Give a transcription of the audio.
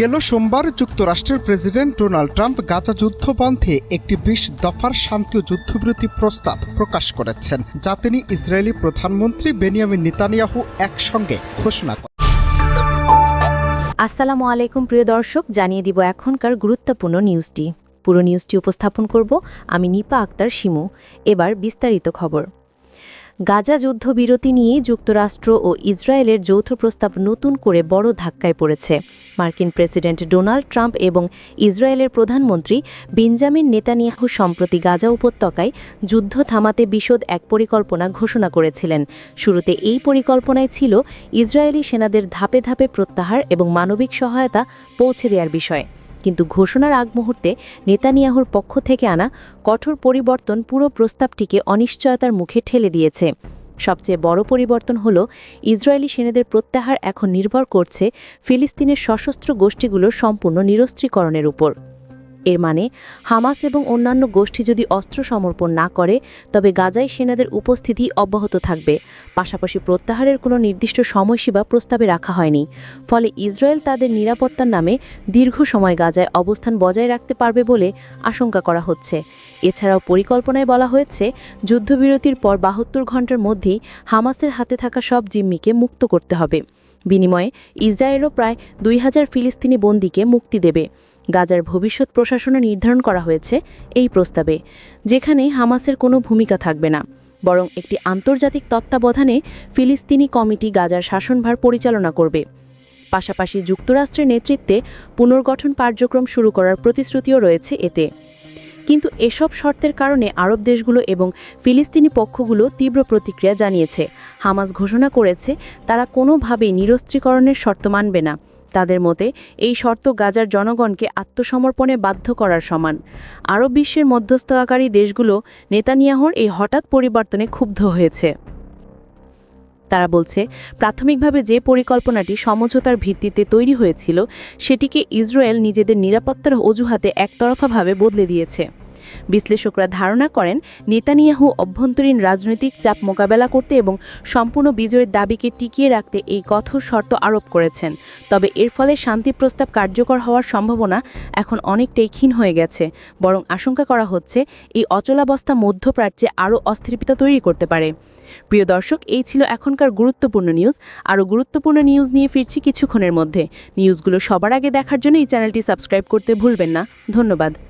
গেল সোমবার যুক্তরাষ্ট্রের প্রেসিডেন্ট ডোনাল্ড ট্রাম্প গাজা যুদ্ধ বন্ধে একটি বিশ দফার শান্তি ও যুদ্ধবিরতি প্রস্তাব প্রকাশ করেছেন, যা তিনি ইসরায়েলি প্রধানমন্ত্রী বেনিয়ামিন নেতানিয়াহু একসঙ্গে ঘোষণা করেন। আসসালামু আলাইকুম প্রিয় দর্শক, জানিয়ে দিব এখনকার গুরুত্বপূর্ণ নিউজটি। পুরো নিউজটি উপস্থাপন করব আমি নিপা আক্তার শিমু। এবার বিস্তারিত খবর। গাজা যুদ্ধবিরতি নিয়ে যুক্তরাষ্ট্র ও ইসরায়েলের যৌথ প্রস্তাব নতুন করে বড় ধাক্কায় পড়েছে। মার্কিন প্রেসিডেন্ট ডোনাল্ড ট্রাম্প এবং ইসরায়েলের প্রধানমন্ত্রী বেঞ্জামিন নেতানিয়াহু সম্প্রতি গাজা উপত্যকায় যুদ্ধ থামাতে বিশদ এক পরিকল্পনা ঘোষণা করেছিলেন। শুরুতে এই পরিকল্পনায় ছিল ইসরায়েলি সেনাদের ধাপে ধাপে প্রত্যাহার এবং মানবিক সহায়তা পৌঁছে দেওয়ার বিষয়। কিন্তু ঘোষণার আগ মুহূর্তে নেতানিয়াহুর পক্ষ থেকে আনা কঠোর পরিবর্তন পুরো প্রস্তাবটিকে অনিশ্চয়তার মুখে ঠেলে দিয়েছে। সবচেয়ে বড় পরিবর্তন হল, ইসরায়েলি সেনাদের প্রত্যাহার এখন নির্ভর করছে ফিলিস্তিনের সশস্ত্র গোষ্ঠীগুলোর সম্পূর্ণ নিরস্ত্রীকরণের উপর। এর মানে হামাস এবং অন্যান্য গোষ্ঠী যদি অস্ত্র সমর্পণ না করে, তবে গাজায় সেনাদের উপস্থিতি অব্যাহত থাকবে। পাশাপাশি প্রত্যাহারের কোনো নির্দিষ্ট সময়সীমা প্রস্তাবে রাখা হয়নি। ফলে ইসরায়েল তাদের নিরাপত্তার নামে দীর্ঘ সময় গাজায় অবস্থান বজায় রাখতে পারবে বলে আশঙ্কা করা হচ্ছে। এছাড়াও পরিকল্পনায় বলা হয়েছে, যুদ্ধবিরতির পর বাহাত্তর ঘণ্টার মধ্যেই হামাসের হাতে থাকা সব জিম্মিকে মুক্ত করতে হবে। বিনিময়ে ইসরায়েলও প্রায় দুই হাজার ফিলিস্তিনি বন্দীকে মুক্তি দেবে। গাজার ভবিষ্যৎ প্রশাসনে নির্ধারণ করা হয়েছে এই প্রস্তাবে, যেখানে হামাসের কোনো ভূমিকা থাকবে না। বরং একটি আন্তর্জাতিক তত্ত্বাবধানে ফিলিস্তিনি কমিটি গাজার শাসনভার পরিচালনা করবে। পাশাপাশি যুক্তরাষ্ট্রের নেতৃত্বে পুনর্গঠন কার্যক্রম শুরু করার প্রতিশ্রুতিও রয়েছে এতে। কিন্তু এসব শর্তের কারণে আরব দেশগুলো এবং ফিলিস্তিনি পক্ষগুলো তীব্র প্রতিক্রিয়া জানিয়েছে। হামাস ঘোষণা করেছে, তারা কোনোভাবেই নিরস্ত্রীকরণের শর্ত মানবে না। তাদের মতে, এই শর্ত গাজার জনগণকে আত্মসমর্পণে বাধ্য করার সমান। আরব বিশ্বের মধ্যস্থকারী দেশগুলো নেতানিয়াহর এই হঠাৎ পরিবর্তনে ক্ষুব্ধ হয়েছে। তারা বলছে, প্রাথমিকভাবে যে পরিকল্পনাটি সমঝোতার ভিত্তিতে তৈরি হয়েছিল, সেটিকে ইসরায়েল নিজেদের নিরাপত্তার অজুহাতে একতরফাভাবে বদলে দিয়েছে। বিশ্লেষকরা ধারণা করেন, নেতানিয়াহু অভ্যন্তরীণ রাজনৈতিক চাপ মোকাবেলা করতে এবং সম্পূর্ণ বিজয়ের দাবিকে টিকিয়ে রাখতে এই কঠোর শর্ত আরোপ করেছেন। তবে এর ফলে শান্তি প্রস্তাব কার্যকর হওয়ার সম্ভাবনা এখন অনেকটাই ক্ষীণ হয়ে গেছে। বরং আশঙ্কা করা হচ্ছে, এই অচলাবস্থা মধ্যপ্রাচ্যে আরও অস্থিরতা তৈরি করতে পারে। প্রিয় দর্শক, এই ছিল এখনকার গুরুত্বপূর্ণ নিউজ। আরও গুরুত্বপূর্ণ নিউজ নিয়ে ফিরছি কিছুক্ষণের মধ্যে। নিউজগুলো সবার আগে দেখার জন্য এই চ্যানেলটি সাবস্ক্রাইব করতে ভুলবেন না। ধন্যবাদ।